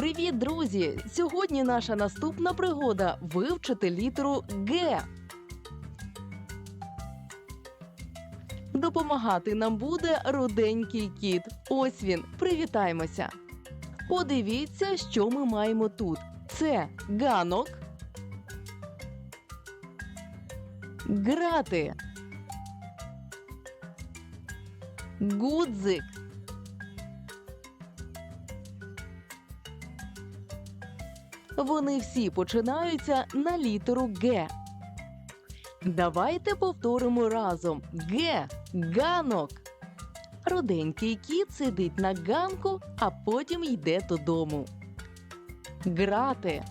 Привіт, друзі! Сьогодні наша наступна пригода вивчити літеру Г. Допомагати нам буде руденький кіт. Ось він. Привітаємося. Подивіться, що ми маємо тут. Це ганок, грати, гудзик, Вони всі починаються на літеру Г. Давайте повторимо разом Г. Ганок. Руденький кіт сидить на ганку, а потім йде додому. Грати.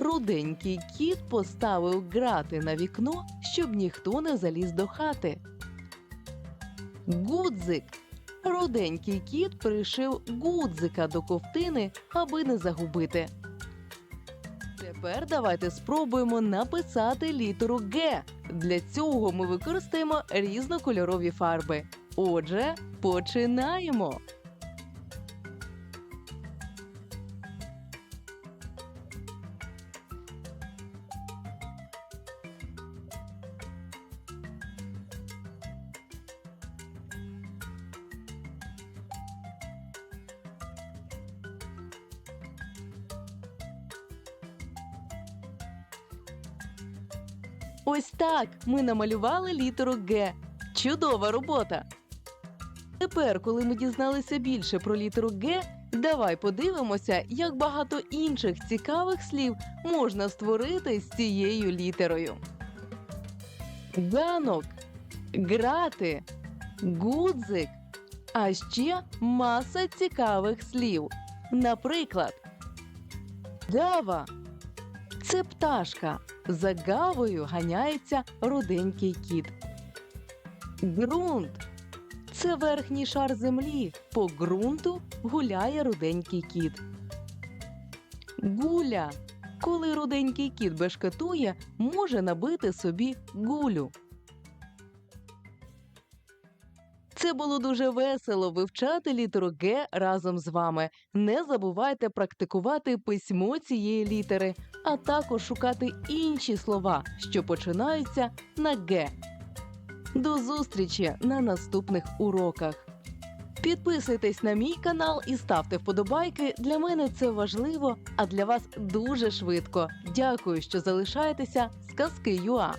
Руденький кіт поставив грати на вікно, щоб ніхто не заліз до хати. Гудзик. Руденький кіт пришив гудзика до ковтини, аби не загубити. Тепер давайте спробуємо написати літеру Г. Для цього ми використаємо різнокольорові фарби. Отже, починаємо. Ось так ми намалювали літеру Г. Чудова робота. Тепер, коли ми дізналися більше про літеру Г, давай подивимося, як багато інших цікавих слів можна створити з цією літерою. Ганок, грати, гудзик, а ще маса цікавих слів. Наприклад, гава це пташка. За гавою ганяється руденький кіт. Ґрунт це верхній шар землі. По ґрунту гуляє руденький кіт. Гуля. Коли руденький кіт бешкетує, може набити собі гулю. Це було дуже весело вивчати літеру Г разом з вами. Не забувайте практикувати письмо цієї літери, а також шукати інші слова, що починаються на Г. До зустрічі на наступних уроках. Підписуйтесь на мій канал і ставте вподобайки. Для мене це важливо, а для вас дуже швидко. Дякую, що залишаєтеся з казки ЮА.